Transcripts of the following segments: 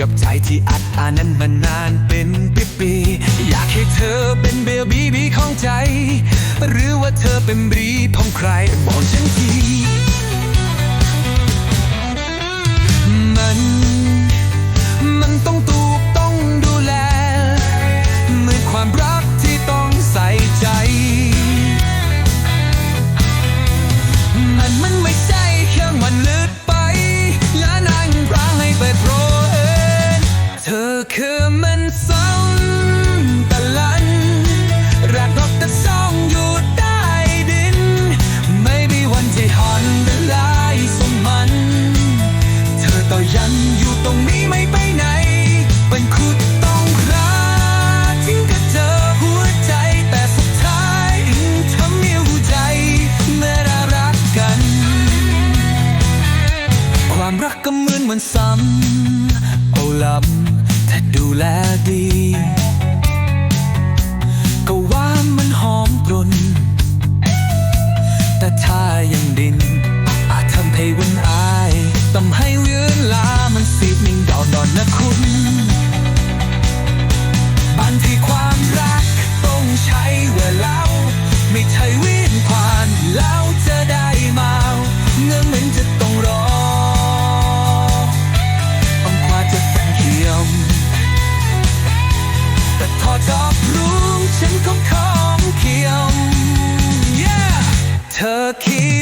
กับใจที่อัดอานั้นมานานเป็นปีๆอยากให้เธอเป็นเบบีบีของใจ หรือว่าเธอเป็นบรีของใครบอกฉันทีมันมันต้องตูกต้องดูแลเหมือนความรักที่ต้องใส่ใจมันมันไม่ใช่เครื่องมันลืด ยันอยู่ตรงนี้ไม่ไปไหน เป็นคุดต้องรักทิ้งกับเจอหัวใจ แต่สุดท้ายทำให้หัวใจเมื่อได้รักกัน ความรักก็เหมือนมันซ้ำโอ้ลำามันสีบนิ่งดอนดอนนะคุณบางทีความรักต้องใช้เวลา ไม่ใช่วิ่งผ่านแล้วจะได้มาเงื่อนมือนจะต้องรอต้องกว่าจะฝันเขียวแต่พอจอบรู้ฉันก็ของเขียว yeah! เธอขี่วัน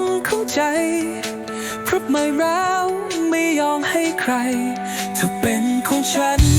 งของใจ เพราะไม่ร้าวไม่ยอมให้ใครเธอเป็นของฉัน